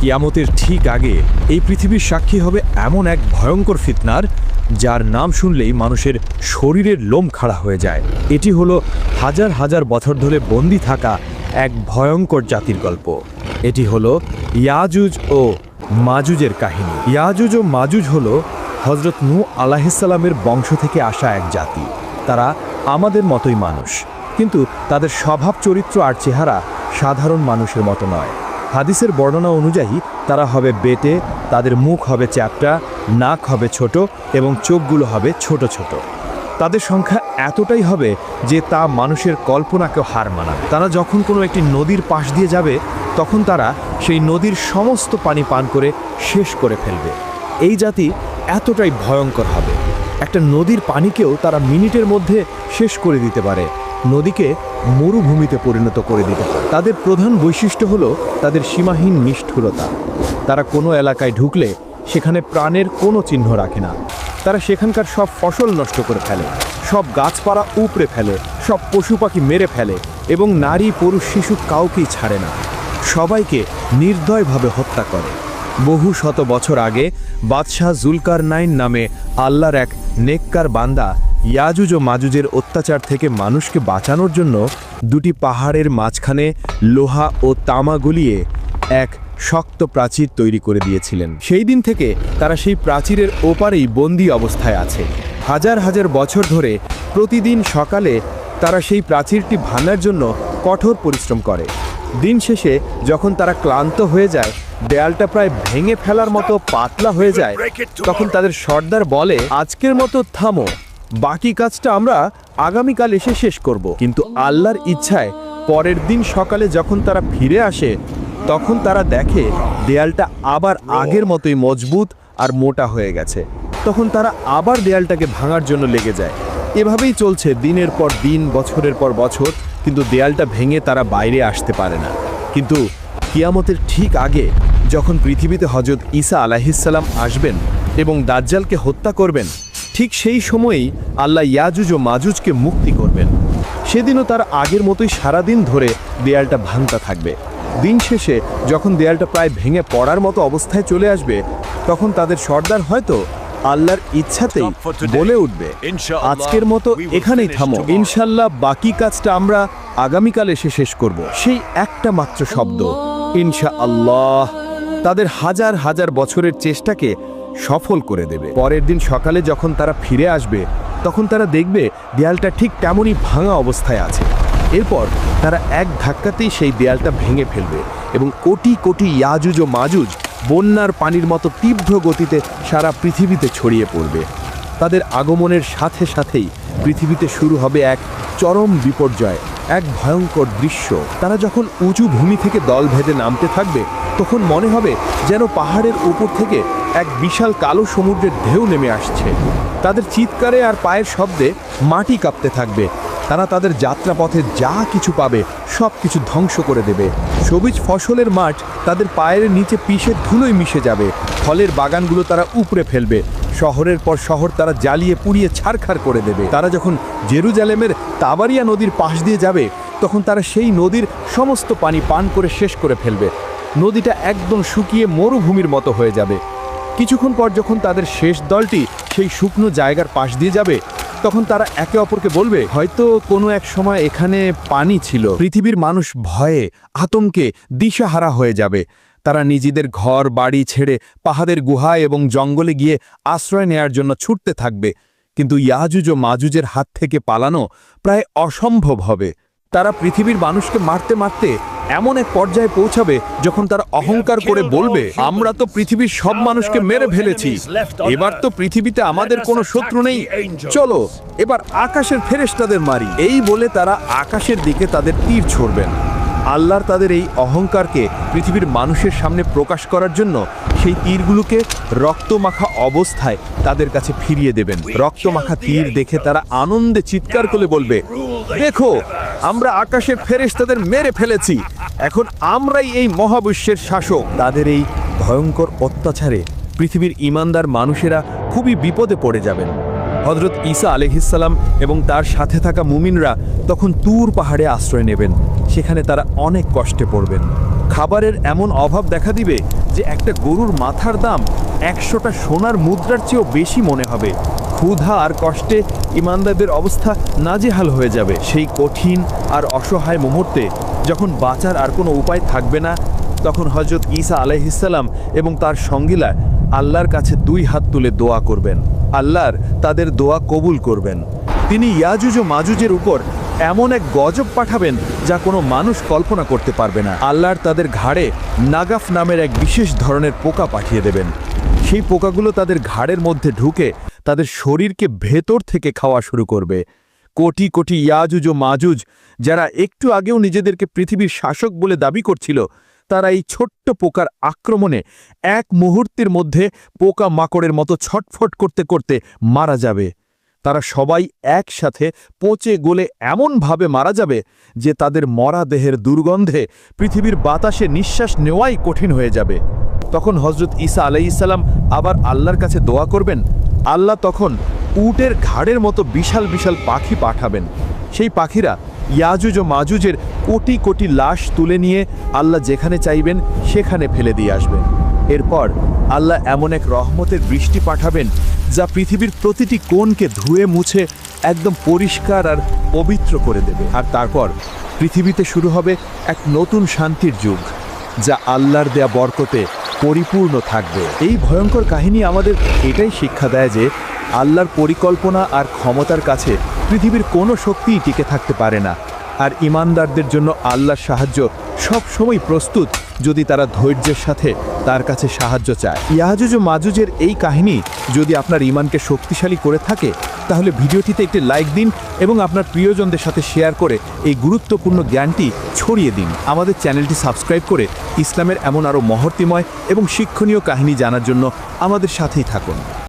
কিয়ামতের ঠিক আগে এই পৃথিবীর সাক্ষী হবে এমন এক ভয়ঙ্কর ফিতনার, যার নাম শুনলেই মানুষের শরীরের লোম খাড়া হয়ে যায়। এটি হলো হাজার হাজার বছর ধরে বন্দি থাকা এক ভয়ঙ্কর জাতির গল্প। এটি হলো ইয়াজুজ ও মাজুজের কাহিনী। ইয়াজুজ ও মাজুজ হলো হজরত নু আলাহিসাল্লামের বংশ থেকে আসা এক জাতি। তারা আমাদের মতোই মানুষ। কিন্তু তাদের স্বভাব, চরিত্র আর চেহারা সাধারণ মানুষের মতো নয়। হাদিসের বর্ণনা অনুযায়ী, তারা হবে বেটে, তাদের মুখ হবে চ্যাপটা, নাক হবে ছোট এবং চোখগুলো হবে ছোট ছোট। তাদের সংখ্যা এতটাই হবে যে তা মানুষের কল্পনাকেও হার মানাবে। তারা যখন কোনো একটি নদীর পাশ দিয়ে যাবে, তখন তারা সেই নদীর সমস্ত পানি পান করে শেষ করে ফেলবে। এই জাতি এতটাই ভয়ঙ্কর হবে। একটা নদীর পানিকেও তারা মিনিটের মধ্যে শেষ করে দিতে পারে। নদীকে মরুভূমিতে পরিণত করে দিতে তাদের প্রধান বৈশিষ্ট্য হলো তাদের সীমাহীন নিষ্ঠুরতা। তারা কোনো এলাকায় ঢুকলে সেখানে প্রাণের কোনো চিহ্ন রাখে না। তারা সেখানকার সব ফসল নষ্ট করে ফেলে, সব গাছপালা উপড়ে ফেলে, সব পশু পাখি মেরে ফেলে এবং নারী, পুরুষ, শিশু কাউকেই ছাড়ে না। সবাইকে নির্দয়ভাবে হত্যা করে। বহু শত বছর আগে বাদশাহ জুলকার নাইন নামে আল্লাহর এক নেককার বান্দা ইয়াজুজ ও মাজুজের অত্যাচার থেকে মানুষকে বাঁচানোর জন্য দুটি পাহাড়ের মাঝখানে লোহা ও তামা গলিয়ে এক শক্ত প্রাচীর তৈরি করে দিয়েছিলেন। সেই দিন থেকে তারা সেই প্রাচীরের ওপারেই বন্দি অবস্থায় আছে। হাজার হাজার বছর ধরে প্রতিদিন সকালে তারা সেই প্রাচীরটি ভাঙার জন্য কঠোর পরিশ্রম করে। দিন শেষে যখন তারা ক্লান্ত হয়ে যায় দেয়ালটা প্রায় ভেঙে ফেলার মতো পাতলা হয়ে যায় তখন তাদের সর্দার বলে আজকের মতো থামো। বাকি কাজটা আমরা আগামীকাল এসে শেষ করব। কিন্তু আল্লাহর ইচ্ছায় পরের দিন সকালে যখন তারা ফিরে আসে, তখন তারা দেখে দেয়ালটা আবার আগের মতোই মজবুত আর মোটা হয়ে গেছে। তখন তারা আবার দেয়ালটাকে ভাঙার জন্য লেগে যায়। এভাবেই চলছে দিনের পর দিন, বছরের পর বছর, কিন্তু দেয়ালটা ভেঙে তারা বাইরে আসতে পারে না। কিন্তু কিয়ামতের ঠিক আগে যখন পৃথিবীতে হজরত ঈসা আলাহিসাল্লাম আসবেন এবং দাজ্জালকে হত্যা করবেন ঠিক সেই সময়েই আল্লাহ ইয়াজুজ ও মাজুজকে মুক্তি করবেন। সেদিনও তার আগের মতোই সারাদিন ধরে দেয়ালটা ভাঙতা থাকবে। দিন শেষে যখন দেয়ালটা প্রায় ভেঙে পড়ার মতো অবস্থায় চলে আসবে তখন তাদের সর্দার হয়তো আল্লাহর ইচ্ছাতেই বলে উঠবে। আজকের মতো এখানেই থামো। ইনশাল্লাহ বাকি কাজটা আমরা আগামীকাল এসে শেষ করব। সেই একটা মাত্র শব্দ। ইনশা আল্লাহ তাদের হাজার হাজার বছরের চেষ্টাকে সফল করে দেবে। পরের দিন সকালে যখন তারা ফিরে আসবে, তখন তারা দেখবে দেয়ালটা ঠিক তেমনই ভাঙা অবস্থায় আছে। এরপর তারা এক ধাক্কাতেই সেই দেয়ালটা ভেঙে ফেলবে এবং কোটি কোটি ইয়াজুজ ও মাজুজ বন্যার পানির মতো তীব্র গতিতে সারা পৃথিবীতে ছড়িয়ে পড়বে। তাদের আগমনের সাথে সাথেই পৃথিবীতে শুরু হবে এক চরম বিপর্যয়। এক ভয়ঙ্কর দৃশ্য। তারা যখন উঁচু ভূমি থেকে দল ভেদে নামতে থাকবে, তখন মনে হবে যেন পাহাড়ের উপর থেকে এক বিশাল কালো সমুদ্রের ঢেউ নেমে আসছে। তাদের চিৎকারে আর পায়ের শব্দে মাটি কাঁপতে থাকবে। তারা তাদের যাত্রাপথে যা কিছু পাবে, সব কিছু ধ্বংস করে দেবে। সবুজ ফসলের মাঠ তাদের পায়ের নিচে পিষে ধুলোয় মিশে যাবে। ফলের বাগানগুলো তারা উপড়ে ফেলবে। শহরের পর শহর তারা জ্বালিয়ে পুড়িয়ে ছাড়খাড় করে দেবে। তারা যখন জেরুজালেমের তাবারিয়া নদীর পাশ দিয়ে যাবে, তখন তারা সেই নদীর সমস্ত পানি পান করে শেষ করে ফেলবে। নদীটা একদম শুকিয়ে মরুভূমির মতো হয়ে যাবে। কিছুক্ষণ পর যখন তাদের শেষ দলটি সেই শুকনো জায়গার পাশ দিয়ে যাবে, তখন তারা একে অপরকে বলবে, হয়তো কোনো এক সময় এখানে পানি ছিল। পৃথিবীর মানুষ ভয়ে, আতঙ্কে, দিশাহারা হয়ে যাবে। তারা নিজেদের ঘর, বাড়ি ছেড়ে পাহাড়ের গুহায় এবং জঙ্গলে গিয়ে আশ্রয় নেয়ার জন্য ছুটতে থাকবে। কিন্তু ইয়াজুজ ও মাজুজের হাত থেকে পালানো প্রায় অসম্ভব হবে। তারা পৃথিবীর মানুষকে মারতে মারতে এমন এক পর্যায়ে পৌঁছাবে যখন তারা অহংকার করে বলবে, আমরা তো পৃথিবীর সব মানুষকে মেরে ফেলেছি। এবার তো পৃথিবীতে আমাদের কোনো শত্রু নেই। চলো, এবার আকাশের ফেরেশতাদের মারি। এই বলে তারা আকাশের দিকে তাদের তীর ছড়বেন। আল্লাহর তাদের এই অহংকারকে পৃথিবীর মানুষের সামনে প্রকাশ করার জন্য সেই তীরগুলোকে রক্তমাখা অবস্থায় তাদের কাছে ফিরিয়ে দেবেন। রক্তমাখা তীর দেখে তারা আনন্দে চিৎকার করে বলবে, দেখো, আমরা আকাশের ফেরেশতাদের মেরে ফেলেছি। এখন আমরাই এই মহাবিশ্বের শাসক। তাদের এই ভয়ঙ্কর অত্যাচারে পৃথিবীর ইমানদার মানুষেরা খুবই বিপদে পড়ে যাবেন। হজরত ঈসা আলহিসাল্লাম এবং তার সাথে থাকা মুমিনরা তখন তুর পাহাড়ে আশ্রয় নেবেন। সেখানে তারা অনেক কষ্টে পড়বেন। খাবারের এমন অভাব দেখা দিবে যে একটা গরুর মাথার দাম একশোটা সোনার মুদ্রার চেয়েও বেশি মনে হবে। ক্ষুধা আর কষ্টে ইমানদারদের অবস্থা নাজেহাল হয়ে যাবে সেই কঠিন আর অসহায় মুহূর্তে। যখন বাঁচার আর কোনো উপায় থাকবে না, তখন হজরত ঈসা আলাইহিসাল্লাম এবং তার সঙ্গীলা আল্লাহর কাছে দুই হাত তুলে দোয়া করবেন। আল্লাহর তাদের দোয়া কবুল করবেন। তিনি ইয়াজুজ ও মাজুজের উপর এমন এক গজব পাঠাবেন যা কোনো মানুষ কল্পনা করতে পারবে না। আল্লাহর তাদের ঘাড়ে নাগাফ নামের এক বিশেষ ধরনের পোকা পাঠিয়ে দেবেন। সেই পোকাগুলো তাদের ঘাড়ের মধ্যে ঢুকে তাদের শরীরকে ভেতর থেকে খাওয়া শুরু করবে। কোটি কোটি ইয়াজুজ ও মাজুজ যারা একটু আগেও নিজেদেরকে পৃথিবীর শাসক বলে দাবি করছিল, তারা এই ছোট্ট পোকার আক্রমণে এক মুহূর্তের মধ্যে পোকা মাকড়ের মতো ছটফট করতে করতে মারা যাবে। তারা সবাই একসাথে পচে গলে এমনভাবে মারা যাবে যে তাদের মরা দেহের দুর্গন্ধে পৃথিবীর বাতাসে নিঃশ্বাস নেওয়াই কঠিন হয়ে যাবে। তখন হজরত ঈসা আলাইসাল্লাম আবার আল্লাহর কাছে দোয়া করবেন। আল্লাহ তখন উটের ঘাড়ের মতো বিশাল বিশাল পাখি পাঠাবেন। সেই পাখিরা ইয়াজুজ ও মাজুজের কোটি কোটি লাশ তুলে নিয়ে আল্লাহ যেখানে চাইবেন সেখানে ফেলে দিয়ে আসবেন। এরপর আল্লাহ এমন এক রহমতের বৃষ্টি পাঠাবেন যা পৃথিবীর প্রতিটি কোণকে ধুয়ে মুছে একদম পরিষ্কার আর পবিত্র করে দেবে। আর তারপর পৃথিবীতে শুরু হবে এক নতুন শান্তির যুগ, যা আল্লাহর দেয়া বরকতে পরিপূর্ণ থাকবে। এই ভয়ঙ্কর কাহিনী আমাদের এটাই শিক্ষা দেয় যে আল্লাহর পরিকল্পনা আর ক্ষমতার কাছে পৃথিবীর কোনো শক্তিই টিকে থাকতে পারে না। আর ইমানদারদের জন্য আল্লাহর সাহায্য সব সময় প্রস্তুত যদি তারা ধৈর্যের সাথে তার কাছে সাহায্য চায়। ইয়াজুজ ও মাজুজের এই কাহিনী যদি আপনার ইমানকে শক্তিশালী করে থাকে, তাহলে ভিডিওটিতে একটি লাইক দিন এবং আপনার প্রিয়জনদের সাথে শেয়ার করে এই গুরুত্বপূর্ণ জ্ঞানটি ছড়িয়ে দিন। আমাদের চ্যানেলটি সাবস্ক্রাইব করে ইসলামের এমন আরও মহর্তিময় এবং শিক্ষণীয় কাহিনী জানার জন্য আমাদের সাথেই থাকুন।